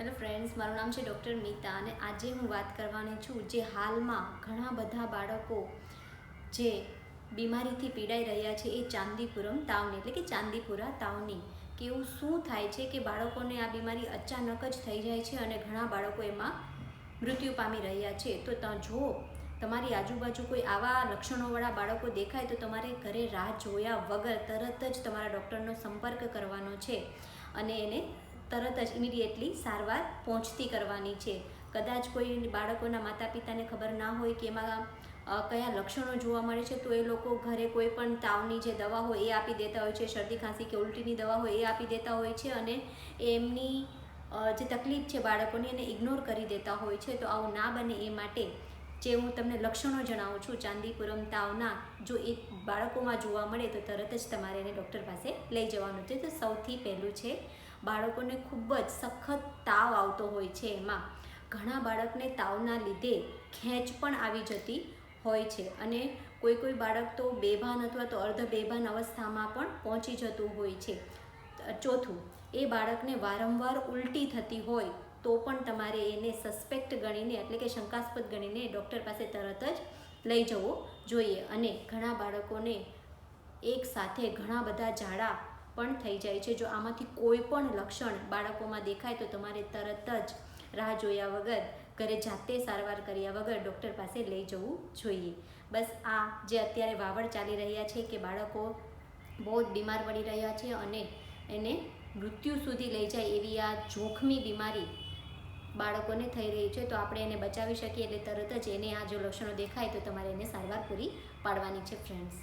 Hello friends, મારું નામ છે ડૉક્ટર મીતા અને આજે હું વાત કરવાની છું જે હાલમાં ઘણા બધા બાળકો જે બીમારીથી પીડાઈ રહ્યા છે એ ચાંદીપુરમ તાવની, એટલે કે ચાંદીપુરા તાવની. કે એવું શું થાય છે કે બાળકોને આ બીમારી અચાનક જ થઈ જાય છે અને ઘણા બાળકો એમાં મૃત્યુ પામી રહ્યા છે? તો ત્યાં જો તમારી આજુબાજુ કોઈ આવા લક્ષણોવાળા બાળકો દેખાય, તો તમારે ઘરે રાહ જોયા વગર તરત જ તમારા ડૉક્ટરનો સંપર્ક કરવાનો છે અને એને તરત જ ઇમિડિયેટલી સારવાર પહોંચતી કરવાની છે. કદાચ કોઈ બાળકોના માતા પિતાને ખબર ના હોય કે એમાં કયા લક્ષણો જોવા મળે છે, તો એ લોકો ઘરે કોઈ પણ તાવની જે દવા હોય એ આપી દેતા હોય છે, શરદી, ખાંસી કે ઉલટીની દવા હોય એ આપી દેતા હોય છે અને એમની જે તકલીફ છે બાળકોની એને ઇગ્નોર કરી દેતા હોય છે. તો આવું ના બને એ માટે જે હું તમને લક્ષણો જણાવું છું, ચાંદીપુરમ તાવના જો એ બાળકોમાં જોવા મળે તો તરત જ તમારે એને ડૉક્ટર પાસે લઈ જવાનું છે. તો સૌથી પહેલું છે બાળકોને ખૂબ જ સખત તાવ આવતો હોય છે એમાં. ઘણા બાળકને તાવના લીધે ખેંચ પણ આવી જતી હોય છે અને કોઈ કોઈ બાળક તો બેભાન અથવા તો અર્ધ બેભાન અવસ્થામાં પણ પહોંચી જતું હોય છે. ચોથું, એ બાળકને વારંવાર ઉલટી થતી હોય તો પણ તમારે એને સસ્પેક્ટ ગણીને એટલે કે શંકાસ્પદ ગણીને ડૉક્ટર પાસે તરત જ લઈ જવો જોઈએ અને ઘણા બાળકોને એકસાથે ઘણા બધા ઝાડા પણ થઈ જાય છે. જો આમાંથી કોઈ પણ લક્ષણ બાળકોમાં દેખાય તો તમારે તરત જ રાહ જોયા વગર, ઘરે જાતે સારવાર કર્યા વગર ડૉક્ટર પાસે લઈ જવું જોઈએ. બસ આ જે અત્યારે વાવડ ચાલી રહ્યા છે કે બાળકો બહુ જ બીમાર પડી રહ્યા છે અને એને મૃત્યુ સુધી લઈ જાય એવી આ જોખમી બીમારી બાળકોને થઈ રહી છે, તો આપણે એને બચાવી શકીએ એટલે તરત જ એને આ જો લક્ષણો દેખાય તો તમારે એને સારવાર પૂરી પાડવાની છે ફ્રેન્ડ્સ